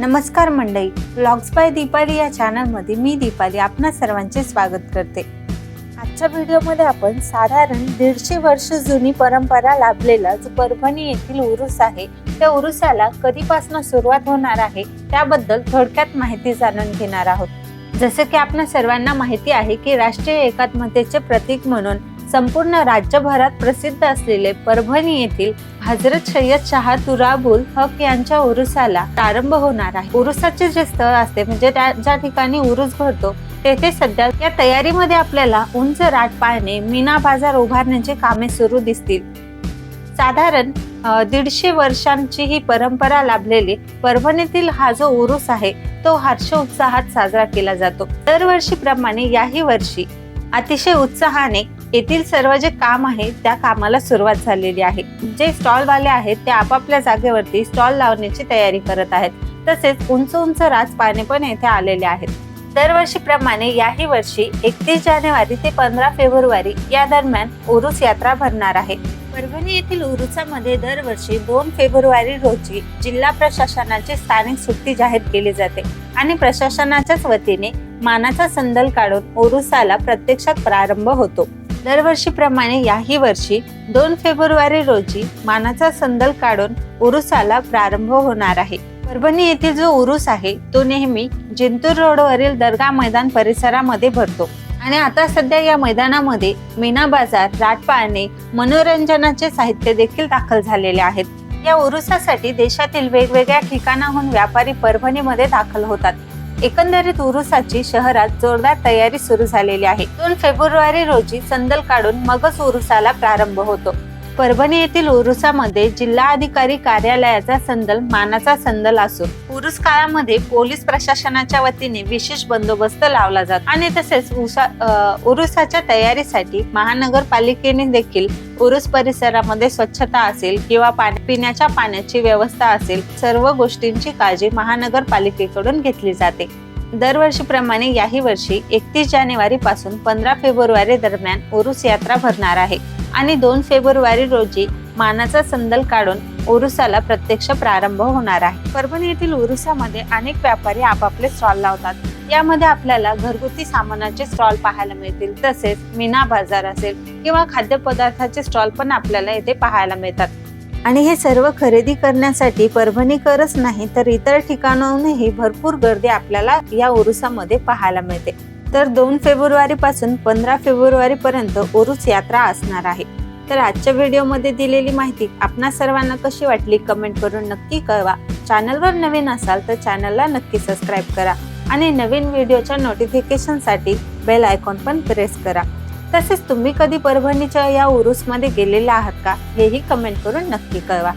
नमस्कार मंडळी. Blogs bye Deepali या चॅनलमध्ये मी दीपाली आपणा सर्वांचे स्वागत करते. आजच्या व्हिडिओमध्ये आपण साधारण दीडशे वर्ष जुनी परंपरा लाभलेला जो परभणी येथील उरुस आहे. त्या उरुसाला कधीपासून सुरुवात होणार आहे त्याबद्दल थोडक्यात माहिती जाणून घेणार आहोत. जसं की आपणा सर्वांना माहिती आहे की राष्ट्रीय एकात्मतेचे प्रतीक म्हणून संपूर्ण राज्यभरात प्रसिद्ध असलेले परभणी येथील हजरत सय्यद शाह तुराबुल हक यांच्या उरुसाला प्रारंभ होणार आहे. उरुसाचे जे स्थळ असते म्हणजे त्या ज्या ठिकाणी उरुस भरतो तेथे सध्या या तयारीमध्ये आपल्याला उंच राट पाळणे मीना बाजार उभारण्याचे कामे सुरू दिसतील. साधारण दीडशे वर्षांची ही परंपरा लाभलेली परभणीतील हा जो उरुस आहे तो हर्ष उत्साहात साजरा केला जातो. दरवर्षीप्रमाणे याही वर्षी अतिशय उत्साहाने येथील सर्व जे काम आहे त्या कामाला सुरुवात झालेली आहे. जे स्टॉलवाले आहेत ते आपापल्या जागेवरती स्टॉल लावण्याची तयारी करत आहेत. तसेच उंच उंच राजपाने पण येथे आलेले आहेत. दरवर्षीप्रमाणे याही वर्षी एकतीस जानेवारी ते पंधरा फेब्रुवारी या दरम्यान उरुस यात्रा भरणार आहे. परभणी येथील उरुसामध्ये दरवर्षी दोन फेब्रुवारी रोजी जिल्हा प्रशासनाची स्थानिक सुट्टी जाहीर केली जाते आणि प्रशासनाच्याच वतीने मानाचा संदल काढून उरुसाला प्रत्यक्षात प्रारंभ होतो. दरवर्षीप्रमाणे याही वर्षी दोन फेब्रुवारी रोजी मानाचा संदल काढून उरुसाला प्रारंभ होणार आहे. परभणी येथील जो उरुस आहे तो नेहमी जिंतूर रोडवरील दर्गा मैदान परिसरामध्ये भरतो. आणि आता सध्या या मैदानामध्ये मीना बाजार राटपाळणे मनोरंजनाचे साहित्य देखील दाखल झालेले आहेत. या उरुसासाठी देशातील वेगवेगळ्या ठिकाणाहून व्यापारी परभणीमध्ये दाखल होतात. एकंदरीत उरुसाची शहरात जोरदार तयारी सुरू झालेली आहे. दोन फेब्रुवारी रोजी संदल काढून मगच उरुसाला प्रारंभ होतो. परभणी येथील उरुसामध्ये जिल्हाधिकारी कार्यालयाचा संदल मानाचा संदल असून उरुस काळामध्ये पोलीस प्रशासनाच्या वतीने विशेष बंदोबस्त लावला जातो. आणि तसेच उसा उरुसाच्या तयारीसाठी महानगरपालिकेने देखील उरुस परिसरामध्ये स्वच्छता असेल किंवा पिण्याच्या पाण्याची व्यवस्था असेल सर्व गोष्टींची काळजी महानगरपालिकेकडून घेतली जाते. दरवर्षीप्रमाणे याही वर्षी एकतीस जानेवारी पासून पंधरा फेब्रुवारी दरम्यान उरुस यात्रा भरणार आहे. आणि दोन फेब्रुवारी रोजी मानाचा संदल काढून उरुसाला प्रत्यक्ष प्रारंभ होणार आहे. परभणी येथील उरुसामध्ये अनेक व्यापारी आपापले स्टॉल लावतात. यामध्ये आपल्याला घरगुती सामानाचे स्टॉल पाहायला मिळतील तसेच मीना बाजार असेल किंवा खाद्यपदार्थाचे स्टॉल पण आपल्याला येथे पाहायला मिळतात. आणि हे सर्व खरेदी करण्यासाठी परभणीकरच नाही तर इतर ठिकाणाहूनही भरपूर गर्दी आपल्याला या उरुसामध्ये पाहायला मिळते. तर दोन फेब्रुवारी पासून पंधरा फेब्रुवारी पर्यंत उरुस यात्रा असणार आहे. तर आजच्या व्हिडिओमध्ये दिलेली माहिती आपणा सर्वांना कशी वाटली कमेंट करून नक्की कळवा. चॅनलवर नवीन असाल तर चॅनलला नक्की सबस्क्राईब करा आणि नवीन व्हिडिओच्या नोटिफिकेशनसाठी बेल आयकॉन पण प्रेस करा. तसेच तुम्ही कधी परभणीच्या या उरुसमध्ये गेलेला आहात का हेही कमेंट करून नक्की कळवा.